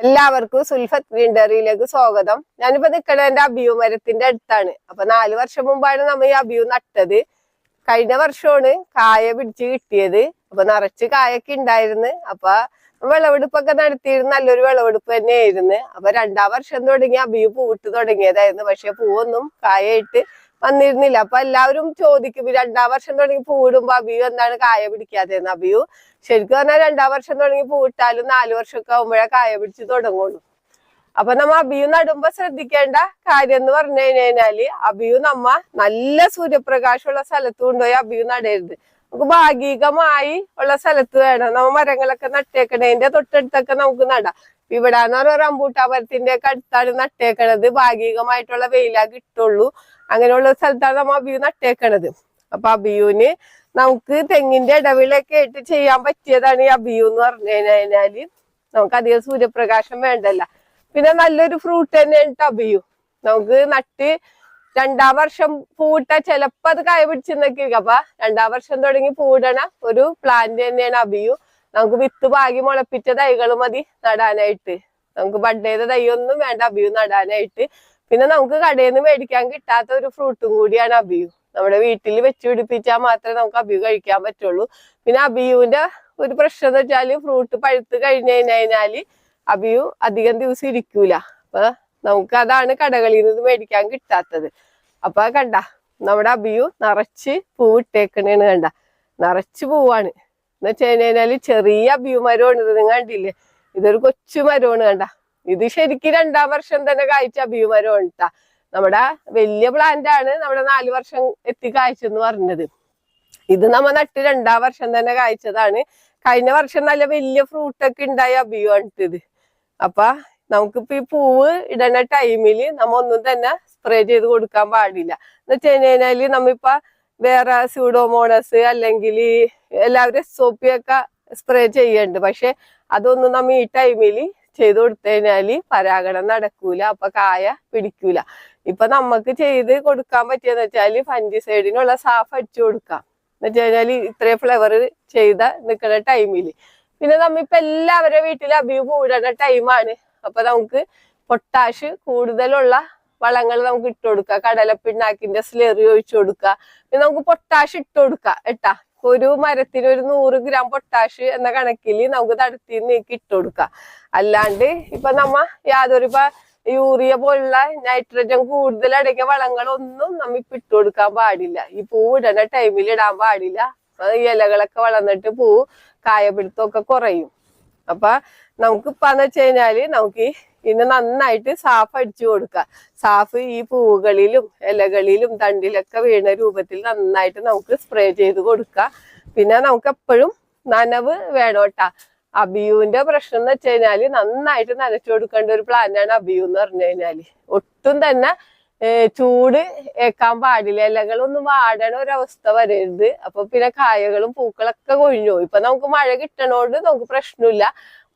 എല്ലാവർക്കും സുൽഫത്ത് വീണ്ടറിയിലേക്ക് സ്വാഗതം. ഞാനിപ്പോ നിൽക്കണത് എന്റെ അബിയു മരത്തിന്റെ അടുത്താണ്. അപ്പൊ നാലു വർഷം മുമ്പാണ് നമ്മ ഈ അബിയു നട്ടത്. കഴിഞ്ഞ വർഷമാണ് കായ പിടിച്ച് കിട്ടിയത്. അപ്പൊ നിറച്ച് കായൊക്കെ ഉണ്ടായിരുന്നു. അപ്പൊ വിളവെടുപ്പൊക്കെ നടത്തിയിരുന്ന നല്ലൊരു വിളവെടുപ്പ് തന്നെയായിരുന്നു. അപ്പൊ രണ്ടാം വർഷം തുടങ്ങി അബിയു പൂവിട്ട് തുടങ്ങിയതായിരുന്നു. പക്ഷെ പൂവൊന്നും കായായിട്ട് വന്നിരുന്നില്ല. അപ്പൊ എല്ലാവരും ചോദിക്കും രണ്ടാം വർഷം തുടങ്ങി പൂവിടുമ്പോ അബിയു എന്താണ് കായ പിടിക്കാതെന്ന് അബിയു ശരിക്കും പറഞ്ഞാൽ രണ്ടാം വർഷം തുടങ്ങി പൂവിട്ടാലും നാല് വർഷമൊക്കെ ആകുമ്പോഴേ കായ പിടിച്ച് തുടങ്ങുള്ളൂ. അപ്പൊ നമ്മ അബിയു നടുമ്പോ ശ്രദ്ധിക്കേണ്ട കാര്യം എന്ന് പറഞ്ഞു കഴിഞ്ഞാൽ അബിയു നമ്മ നല്ല സൂര്യപ്രകാശമുള്ള സ്ഥലത്ത് കൊണ്ടുപോയി അബിയു നടരുത്. നമുക്ക് ഭാഗികമായി ഉള്ള സ്ഥലത്ത് വേണം. നമ്മ മരങ്ങളൊക്കെ നട്ടേക്കണേന്റെ തൊട്ടടുത്തൊക്കെ നമുക്ക് നടാം. ഇവിടെ എന്ന് പറഞ്ഞ റംബൂട്ടാ മരത്തിന്റെ ഒക്കെ അടുത്താണ് നട്ടേക്കണത്. ഭാഗികമായിട്ടുള്ള വെയിലാ കിട്ടുള്ളൂ. അങ്ങനെയുള്ള സ്ഥലത്താണ് നമ്മൾ അബിയു നട്ടേക്കണത്. അപ്പൊ അബിയുവിന് നമുക്ക് തെങ്ങിന്റെ ഇടവിളൊക്കെ ആയിട്ട് ചെയ്യാൻ പറ്റിയതാണ് ഈ അബിയു എന്ന് പറഞ്ഞു കഴിഞ്ഞാൽ നമുക്ക് അധികം സൂര്യപ്രകാശം വേണ്ടല്ല. പിന്നെ നല്ലൊരു ഫ്രൂട്ട് തന്നെയാണ് അബിയു നമുക്ക് നട്ട് രണ്ടാം വർഷം പൂവിട്ട ചിലപ്പോ അത് കായ പിടിച്ചെന്നൊക്കെ അപ്പൊ രണ്ടാം വർഷം തുടങ്ങി പൂവിടണ ഒരു പ്ലാന്റ് തന്നെയാണ് അബിയു നമുക്ക് വിത്ത് പാകി മുളപ്പിച്ച തൈകൾ മതി നടാനായിട്ട്. നമുക്ക് ബഡ് ചെയ്ത തൈ ഒന്നും വേണ്ട അബിയു നടാനായിട്ട്. പിന്നെ നമുക്ക് കടയിൽ നിന്ന് മേടിക്കാൻ കിട്ടാത്ത ഒരു ഫ്രൂട്ടും കൂടിയാണ് അബിയു. നമ്മുടെ വീട്ടിൽ വെച്ച് പിടിപ്പിച്ചാൽ മാത്രമേ നമുക്ക് അബിയു കഴിക്കാൻ പറ്റുള്ളൂ. പിന്നെ അബിയുവിന്റെ ഒരു പ്രശ്നം എന്ന് വെച്ചാൽ ഫ്രൂട്ട് പഴുത്ത് കഴിഞ്ഞു കഴിഞ്ഞാൽ അബിയു അധികം ദിവസം ഇരിക്കൂല. അപ്പൊ നമുക്ക് അതാണ് കടകളിൽ നിന്ന് മേടിക്കാൻ കിട്ടാത്തത്. അപ്പൊ കണ്ട നമ്മുടെ അബിയു നിറച്ച് പൂവിട്ടേക്കണേന്ന് കണ്ട. നിറച്ച് പൂവാണ്. എന്ന് വെച്ച് കഴിഞ്ഞാൽ ചെറിയ അബിയു മരമാണ് ഇത് കണ്ടില്ലേ? ഇതൊരു കൊച്ചു മരമാണ് കണ്ട. ഇത് ശരിക്കും രണ്ടാം വർഷം തന്നെ കായ്ച്ച അബിയു മരമാണ് ട്ടാ നമ്മുടെ വലിയ പ്ലാന്റ് ആണ് നമ്മുടെ നാല് വർഷം എത്തി കായ്ച്ചെന്ന് പറഞ്ഞത്. ഇത് നമ്മ നട്ട് രണ്ടാം വർഷം തന്നെ കായ്ച്ചതാണ് കഴിഞ്ഞ വർഷം നല്ല വലിയ ഫ്രൂട്ട് ഒക്കെ ഉണ്ടായ അബിയു ഇത് അപ്പൊ നമുക്കിപ്പോ ഈ പൂവ് ഇടണ ടൈമിൽ നമ്മ ഒന്നും തന്നെ സ്പ്രേ ചെയ്ത് കൊടുക്കാൻ പാടില്ല. എന്ന് വെച്ച് കഴിഞ്ഞാൽ നമ്മിപ്പോ വേറെ സ്യൂഡോമോണസ് അല്ലെങ്കിൽ എല്ലാവരും എസ് ഒക്കെ സ്പ്രേ ചെയ്യണ്ട്. പക്ഷെ അതൊന്നും നമ്മ ഈ ടൈമിൽ ചെയ്ത് കൊടുത്തു കഴിഞ്ഞാൽ പരാഗണം നടക്കൂല അപ്പൊ കായ പിടിക്കൂല. ഇപ്പൊ നമുക്ക് ചെയ്ത് കൊടുക്കാൻ പറ്റിയെന്ന് വെച്ചാൽ സൈഡിനുള്ള സാഫ് അടിച്ചു കൊടുക്കാം. എന്ന് വെച്ച് കഴിഞ്ഞാൽ ഇത്രയും ഫ്ലവർ ചെയ്ത നിൽക്കുന്ന ടൈമിൽ പിന്നെ നമ്മിപ്പോ എല്ലാവരുടെ വീട്ടിലും അഭിയു കൂടണ ടൈമാണ് അപ്പൊ നമുക്ക് പൊട്ടാഷ് കൂടുതലുള്ള വളങ്ങൾ നമുക്ക് ഇട്ട് കൊടുക്കുക കടലപ്പിണ്ണാക്കിന്റെ സ്ലെറി ഒഴിച്ചു കൊടുക്കുക പിന്നെ നമുക്ക് പൊട്ടാഷ് ഇട്ട് കൊടുക്കുക എട്ടാ ഒരു മരത്തിന് ഒരു നൂറ് ഗ്രാം പൊട്ടാഷ് എന്ന കണക്കിൽ നമുക്ക് തടത്തിൽ നീക്കി ഇട്ട് കൊടുക്കാം. അല്ലാണ്ട് ഇപ്പൊ നമ്മ യാതൊരു ഇപ്പൊ യൂറിയ പോലുള്ള നൈട്രജൻ കൂടുതൽ അടങ്ങിയ വളങ്ങളൊന്നും നമ്മ ഇപ്പൊ ഇട്ട് കൊടുക്കാൻ പാടില്ല. ഈ പൂ ഇടണ ടൈമിൽ ഇടാൻ പാടില്ല. ഇലകളൊക്കെ വളർന്നിട്ട് പൂ കായപിടുത്തമൊക്കെ കുറയും. അപ്പൊ നമുക്ക് ഇപ്പാന്ന് വെച്ച് കഴിഞ്ഞാൽ നമുക്ക് ഇന്ന് നന്നായിട്ട് സാഫ് അടിച്ചു കൊടുക്കുക സാഫ് ഈ പൂവുകളിലും ഇലകളിലും തണ്ടിലൊക്കെ വീണ രൂപത്തിൽ നന്നായിട്ട് നമുക്ക് സ്പ്രേ ചെയ്ത് കൊടുക്കുക പിന്നെ നമുക്ക് എപ്പോഴും നനവ് വേണോട്ടാ. അബിയുവിന്റെ പ്രശ്നം എന്ന് വെച്ച് കഴിഞ്ഞാൽ നന്നായിട്ട് നനച്ചു കൊടുക്കേണ്ട ഒരു പ്ലാന്റാണ് അബിയു എന്ന് പറഞ്ഞു കഴിഞ്ഞാൽ ഒട്ടും തന്നെ ചൂട് ഏക്കാൻ പാടില്ല ഇലകളൊന്നും വാടണ ഒരവസ്ഥ വരരുത്. അപ്പൊ പിന്നെ കായകളും പൂക്കളൊക്കെ കൊഴിഞ്ഞു ഇപ്പൊ നമുക്ക് മഴ കിട്ടണോണ്ട് നമുക്ക് പ്രശ്നമില്ല.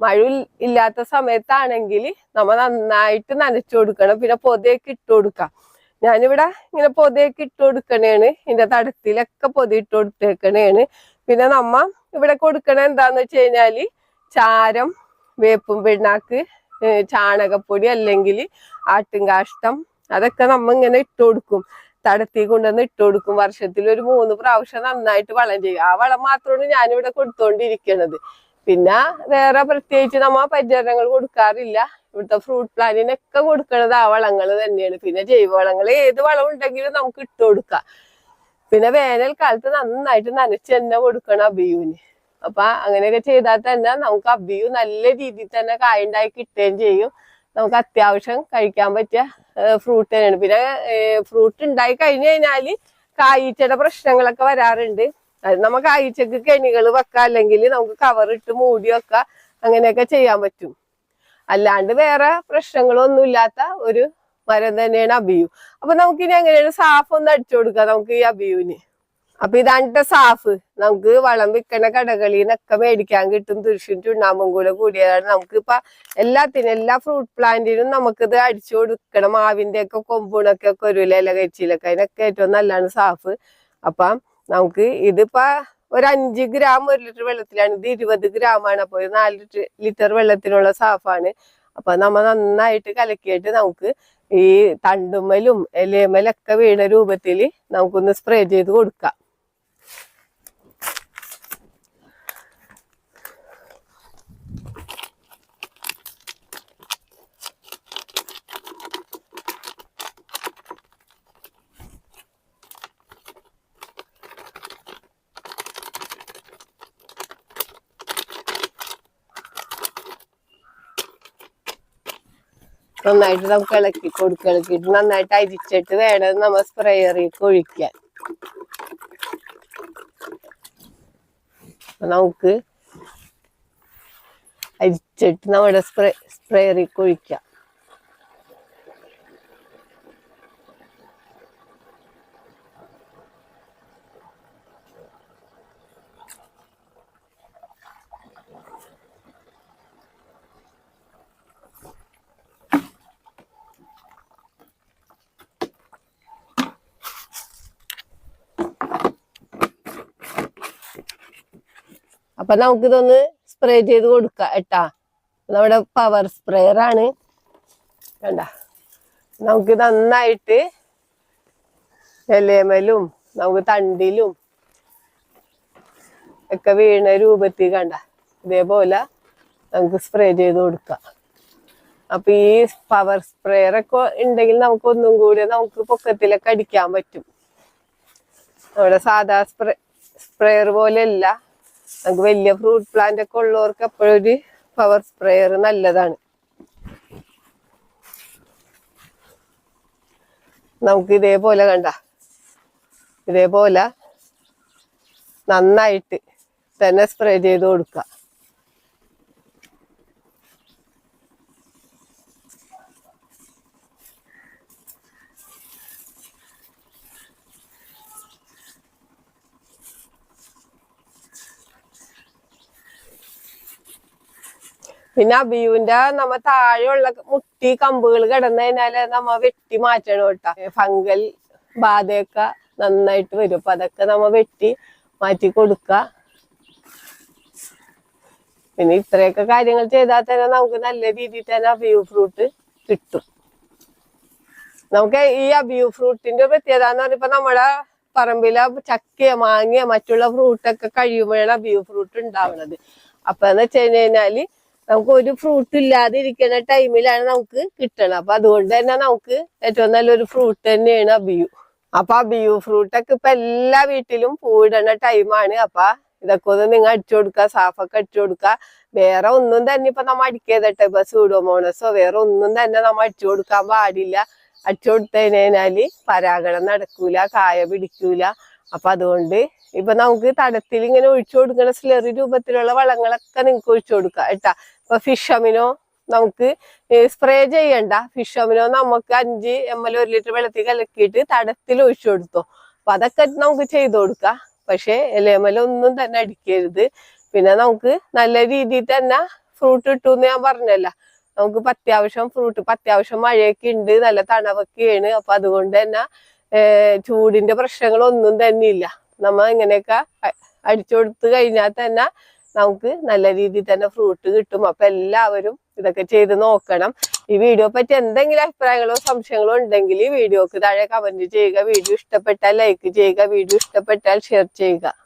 മഴ ഇല്ലാത്ത സമയത്താണെങ്കിൽ നമ്മ നന്നായിട്ട് നനച്ചു കൊടുക്കണം. പിന്നെ പൊതയൊക്കെ ഇട്ട് കൊടുക്കാം. ഞാനിവിടെ ഇങ്ങനെ പൊതയൊക്കെ ഇട്ട് കൊടുക്കണേണ്. ഇതിന്റെ തടത്തിലൊക്കെ പൊതി ഇട്ട് കൊടുത്തേക്കണേണ്. പിന്നെ നമ്മ ഇവിടെ കൊടുക്കണ എന്താന്ന് വെച്ച് കഴിഞ്ഞാൽ ചാരം വേപ്പും പിണ്ണാക്ക് ചാണകപ്പൊടി അല്ലെങ്കിൽ ആട്ടുംകാഷ്ടം അതൊക്കെ നമ്മ ഇങ്ങനെ ഇട്ട് കൊടുക്കും. തടത്തി കൊണ്ടുവന്ന് ഇട്ട് കൊടുക്കും. വർഷത്തിൽ ഒരു മൂന്ന് പ്രാവശ്യം നന്നായിട്ട് വളം ചെയ്യും. ആ വളം മാത്രമാണ് ഞാനിവിടെ കൊടുത്തോണ്ടിരിക്കണത്. പിന്നെ വേറെ പ്രത്യേകിച്ച് നമ്മ പരിചരണങ്ങൾ കൊടുക്കാറില്ല. ഇവിടുത്തെ ഫ്രൂട്ട് പ്ലാന്റിനൊക്കെ കൊടുക്കണത് ആ വളങ്ങൾ തന്നെയാണ്. പിന്നെ ജൈവവളങ്ങൾ ഏത് വളം ഉണ്ടെങ്കിലും നമുക്ക് ഇട്ട് കൊടുക്കാം. പിന്നെ വേനൽക്കാലത്ത് നന്നായിട്ട് നനച്ച് തന്നെ കൊടുക്കണം അബിയുവിന്. അപ്പൊ അങ്ങനെയൊക്കെ ചെയ്താൽ തന്നെ നമുക്ക് അബിയു നല്ല രീതിയിൽ തന്നെ കായുണ്ടായി കിട്ടുകയും ചെയ്യും. നമുക്ക് അത്യാവശ്യം കഴിക്കാൻ പറ്റിയ ഫ്രൂട്ട് തന്നെയാണ്. പിന്നെ ഫ്രൂട്ട് ഉണ്ടായി കഴിഞ്ഞു കഴിഞ്ഞാൽ കായ്ച്ചയുടെ പ്രശ്നങ്ങളൊക്കെ വരാറുണ്ട്. അത് നമുക്ക് കായ്ച്ചക്ക് കെണികൾ വെക്കാം അല്ലെങ്കിൽ നമുക്ക് കവറിട്ട് മൂടി വെക്കാം അങ്ങനെയൊക്കെ ചെയ്യാൻ പറ്റും. അല്ലാണ്ട് വേറെ പ്രശ്നങ്ങളൊന്നും ഇല്ലാത്ത ഒരു മരം തന്നെയാണ് അബിയു. അപ്പൊ നമുക്കിനി എങ്ങനെയാണ് സാഫ് ഒന്ന് അടിച്ചു കൊടുക്കാം നമുക്ക് ഈ അബിയുവിന്? അപ്പൊ ഇതാണ് സാഫ്. നമുക്ക് വളം വിൽക്കണ കടകളിൽ നിന്നൊക്കെ മേടിക്കാൻ കിട്ടും. തൃശ്ശൂർ ചുണ്ണാമ്പും കൂടെ കൂടിയതാണ്. നമുക്ക് ഇപ്പൊ എല്ലാത്തിനും എല്ലാ ഫ്രൂട്ട് പ്ലാന്റിനും നമുക്കിത് അടിച്ചു കൊടുക്കണം. മാവിന്റെ ഒക്കെ കൊമ്പുണൊക്കെ ഒരു ഇല കഴിച്ചിലൊക്കെ അതിനൊക്കെ ഏറ്റവും നല്ലതാണ് സാഫ്. അപ്പൊ നമുക്ക് ഇതിപ്പോ ഒരു അഞ്ച് ഗ്രാം ഒരു ലിറ്റർ വെള്ളത്തിലാണ്. ഇത് ഇരുപത് ഗ്രാം ആണ് അപ്പൊ ഒരു നാല് ലിറ്റർ ലിറ്റർ വെള്ളത്തിനുള്ള സാഫാണ്. അപ്പൊ നമ്മ നന്നായിട്ട് കലക്കിയിട്ട് നമുക്ക് ഈ തണ്ടുമ്മലും എലേമലൊക്കെ വീണ രൂപത്തിൽ നമുക്കൊന്ന് സ്പ്രേ ചെയ്ത് കൊടുക്കാം. നന്നായിട്ട് നമുക്ക് ഇളക്കി കൊടുക്കുക ഇളക്കിയിട്ട് നന്നായിട്ട് അരിച്ചിട്ട് വേണം നമ്മ സ്പ്രേയറിലേക്ക് ഒഴിക്കാൻ. നമുക്ക് അരിച്ചിട്ട് നമ്മുടെ സ്പ്രേ സ്പ്രേയറിലേക്ക് ഒഴിക്കാം. അപ്പൊ നമുക്കിതൊന്ന് സ്പ്രേ ചെയ്ത് കൊടുക്കാം ഏട്ടാ നമ്മുടെ പവർ സ്പ്രേയർ ആണ്. വേണ്ട നമുക്ക് നന്നായിട്ട് എലേമലും നമുക്ക് തണ്ടിലും ഒക്കെ വീണ രൂപത്തിൽ കണ്ട. ഇതേപോലെ നമുക്ക് സ്പ്രേ ചെയ്ത് കൊടുക്കാം. അപ്പൊ ഈ പവർ സ്പ്രേയർ ഒക്കെ ഉണ്ടെങ്കിൽ നമുക്ക് ഒന്നും കൂടി നമുക്ക് പൊക്കത്തിലൊക്കെ അടിക്കാൻ പറ്റും. നമ്മുടെ സാധാ സ്പ്രേ സ്പ്രേയർ പോലെയല്ല നമുക്ക് വലിയ ഫ്രൂട്ട് പ്ലാന്റ് ഒക്കെ ഉള്ളവർക്ക് ഒരു പവർ സ്പ്രേയർ നല്ലതാണ്. നമുക്ക് ഇതേപോലെ കണ്ട. ഇതേപോലെ നന്നായിട്ട് തന്നെ സ്പ്രേ ചെയ്ത് കൊടുക്കുക. പിന്നെ അബിയുവിന്റെ നമ്മ താഴെയുള്ള മുട്ടി കമ്പുകൾ കിടന്നു നമ്മ വെട്ടി മാറ്റണം കേട്ടോ. ഫംഗൽ ബാധയൊക്കെ നന്നായിട്ട് വരും. അപ്പൊ അതൊക്കെ നമ്മ വെട്ടി മാറ്റി കൊടുക്ക. പിന്നെ ഇത്രയൊക്കെ കാര്യങ്ങൾ ചെയ്താൽ തന്നെ നമുക്ക് നല്ല രീതിയിൽ തന്നെ അബിയു ഫ്രൂട്ട് കിട്ടും. നമുക്ക് ഈ അബിയു ഫ്രൂട്ടിന്റെ പ്രത്യേകത എന്ന് പറയുമ്പോ നമ്മുടെ പറമ്പിലെ ചക്കയോ മാങ്ങയോ മറ്റുള്ള ഫ്രൂട്ടൊക്കെ കഴിയുമ്പോഴാണ് അബിയു ഫ്രൂട്ട് ഉണ്ടാവുന്നത് അപ്പൊ എന്ന് വെച്ച് കഴിഞ്ഞാൽ നമുക്ക് ഒരു ഫ്രൂട്ട് ഇല്ലാതെ ഇരിക്കുന്ന ടൈമിലാണ് നമുക്ക് കിട്ടണം. അപ്പൊ അതുകൊണ്ട് തന്നെ നമുക്ക് ഏറ്റവും നല്ലൊരു ഫ്രൂട്ട് തന്നെയാണ് അബിയു. അപ്പൊ അബിയു ഫ്രൂട്ടൊക്കെ ഇപ്പൊ എല്ലാ വീട്ടിലും പൂവിടണ ടൈമാണ് അപ്പൊ ഇതൊക്കെ ഒന്ന് നിങ്ങൾ അടിച്ചു കൊടുക്കുക സാഫൊക്കെ അടിച്ചു കൊടുക്കുക വേറെ ഒന്നും തന്നെ ഇപ്പൊ നമ്മൾ അടിക്കേതട്ടെ ഇപ്പൊ സൂഡോമോണസോ വേറെ ഒന്നും തന്നെ നമ്മൾ അടിച്ചു കൊടുക്കാൻ പാടില്ല. അടിച്ചു പരാഗണം നടക്കൂല കായ പിടിക്കൂല. അപ്പൊ അതുകൊണ്ട് ഇപ്പൊ നമുക്ക് തടത്തിൽ ഇങ്ങനെ ഒഴിച്ചു കൊടുക്കുന്ന സ്ലറി രൂപത്തിലുള്ള വളങ്ങളൊക്കെ നിങ്ങൾക്ക് ഒഴിച്ചു കൊടുക്കാം കേട്ടാ. ഇപ്പൊ ഫിഷ് അമിനോ നമുക്ക് സ്പ്രേ ചെയ്യണ്ട. ഫിഷ് അമിനോ നമുക്ക് അഞ്ച് എം എൽ ഒരു ലിറ്റർ വെള്ളത്തിൽ കലക്കിയിട്ട് തടത്തിൽ ഒഴിച്ചു കൊടുത്തോ. അപ്പൊ അതൊക്കെ നമുക്ക് ചെയ്തു കൊടുക്കാം. പക്ഷെ ഇലയമലൊന്നും തന്നെ അടിക്കരുത്. പിന്നെ നമുക്ക് നല്ല രീതിയിൽ തന്നെ ഫ്രൂട്ട് കിട്ടുമെന്ന് ഞാൻ പറഞ്ഞല്ല. നമുക്ക് അത്യാവശ്യം ഫ്രൂട്ട് അത്യാവശ്യം മഴയൊക്കെ ഉണ്ട് നല്ല തണവൊക്കെയാണ്. അപ്പൊ അതുകൊണ്ട് തന്നെ ചൂടിന്റെ പ്രശ്നങ്ങളൊന്നും തന്നെ ഇല്ല. നമ്മ ഇങ്ങനെയൊക്കെ അടിച്ചു കൊടുത്തു കഴിഞ്ഞാൽ തന്നെ നമുക്ക് നല്ല രീതിയിൽ തന്നെ ഫ്രൂട്ട് കിട്ടും. അപ്പൊ എല്ലാവരും ഇതൊക്കെ ചെയ്ത് നോക്കണം. ഈ വീഡിയോ പറ്റി എന്തെങ്കിലും അഭിപ്രായങ്ങളോ സംശയങ്ങളോ ഉണ്ടെങ്കിൽ ഈ വീഡിയോക്ക് താഴെ കമന്റ് ചെയ്യുക. വീഡിയോ ഇഷ്ടപ്പെട്ടാൽ ലൈക്ക് ചെയ്യുക. വീഡിയോ ഇഷ്ടപ്പെട്ടാൽ ഷെയർ ചെയ്യുക.